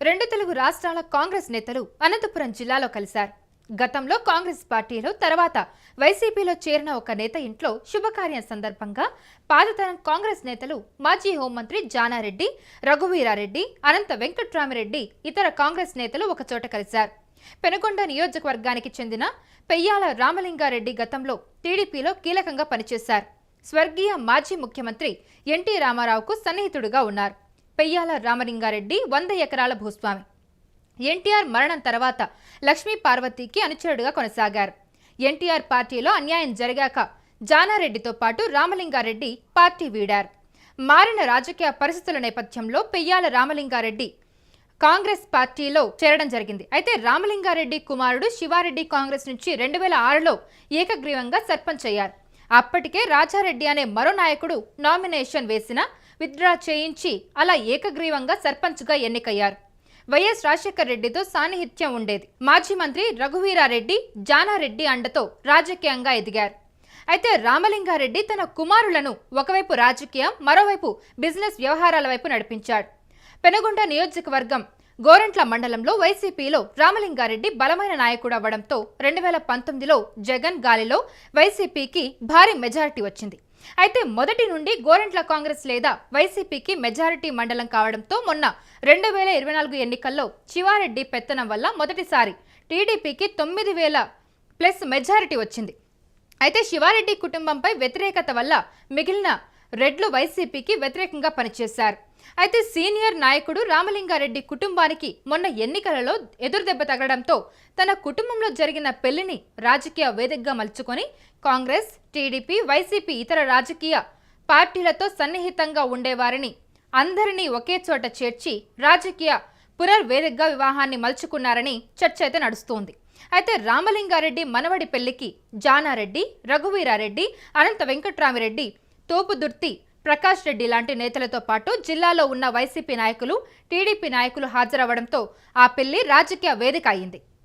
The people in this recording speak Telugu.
రెండు తెలుగు రాష్ట్రాల కాంగ్రెస్ నేతలు అనంతపురం జిల్లాలో కలిశారు. గతంలో కాంగ్రెస్ పార్టీలో తర్వాత వైసీపీలో చేరిన ఒక నేత ఇంట్లో శుభకార్యం సందర్భంగా పాతతరం కాంగ్రెస్ నేతలు మాజీ హోంమంత్రి జానారెడ్డి రఘువీరారెడ్డి అనంత వెంకట్రామిరెడ్డి ఇతర కాంగ్రెస్ నేతలు ఒకచోట కలిశారు. పెనుగొండ నియోజకవర్గానికి చెందిన పెయ్యాల రామలింగారెడ్డి గతంలో టీడీపీలో కీలకంగా పనిచేశారు. స్వర్గీయ మాజీ ముఖ్యమంత్రి ఎన్టీ రామారావుకు సన్నిహితుడుగా ఉన్నారు. పెయ్యాల రామలింగారెడ్డి వంద ఎకరాల భూస్వామి. ఎన్టీఆర్ మరణం తర్వాత లక్ష్మీ పార్వతికి అనుచరుడుగా కొనసాగారు. ఎన్టీఆర్ పార్టీలో అన్యాయం జరిగాక జానారెడ్డితో పాటు రామలింగారెడ్డి పార్టీ వీడారు. మారిన రాజకీయ పరిస్థితుల నేపథ్యంలో పెయ్యాల రామలింగారెడ్డి కాంగ్రెస్ పార్టీలో చేరడం జరిగింది. అయితే రామలింగారెడ్డి కుమారుడు శివారెడ్డి కాంగ్రెస్ నుంచి రెండు వేల ఆరులో ఏకగ్రీవంగా సర్పంచ్ అయ్యారు. అప్పటికే రాజారెడ్డి అనే మరో నాయకుడు నామినేషన్ వేసిన విత్డ్రా చేయించి అలా ఏకగ్రీవంగా సర్పంచ్గా ఎన్నికయ్యారు. వైఎస్ రాజశేఖర్ రెడ్డితో సాన్నిహిత్యం ఉండేది. మాజీ మంత్రి రఘువీరారెడ్డి జానారెడ్డి అండతో రాజకీయంగా ఎదిగారు. అయితే రామలింగారెడ్డి తన కుమారులను ఒకవైపు రాజకీయం మరోవైపు బిజినెస్ వ్యవహారాల వైపు నడిపించాడు. పెనుగొండ నియోజకవర్గం గోరంట్ల మండలంలో వైసీపీలో రామలింగారెడ్డి బలమైన నాయకుడు అవ్వడంతో రెండు వేల పంతొమ్మిదిలో జగన్ గాలిలో వైసీపీకి భారీ మెజారిటీ వచ్చింది. అయితే మొదటి నుండి గోరంట్ల కాంగ్రెస్ లేదా వైసీపీకి మెజారిటీ మండలం కావడంతో మొన్న రెండు వేల ఇరవై నాలుగు ఎన్నికల్లో శివారెడ్డి పెత్తనం వల్ల మొదటిసారి టీడీపీకి తొమ్మిది వేల ప్లస్ మెజారిటీ వచ్చింది. అయితే శివారెడ్డి కుటుంబంపై వ్యతిరేకత వల్ల మిగిలిన రెడ్లు వైసీపీకి వ్యతిరేకంగా పనిచేశారు. అయితే సీనియర్ నాయకుడు రామలింగారెడ్డి కుటుంబానికి మొన్న ఎన్నికలలో ఎదురుదెబ్బ తగలడంతో తన కుటుంబంలో జరిగిన పెళ్ళిని రాజకీయ వేదికగా మలుచుకొని కాంగ్రెస్ టీడీపీ వైసీపీ ఇతర రాజకీయ పార్టీలతో సన్నిహితంగా ఉండేవారిని అందరినీ ఒకే చోట చేర్చి రాజకీయ పునర్వేదికగా వివాహాన్ని మలుచుకున్నారని చర్చ అయితే నడుస్తోంది. అయితే రామలింగారెడ్డి మనవడి పెళ్ళికి జానారెడ్డి రఘువీరారెడ్డి అనంత వెంకట్రామిరెడ్డి తోపుదుర్తి ప్రకాష్ రెడ్డి లాంటి నేతలతో పాటు జిల్లాలో ఉన్న వైసీపీ నాయకులు టీడీపీ నాయకులు హాజరవడంతో ఆ పెళ్ళి రాజకీయ వేదిక అయింది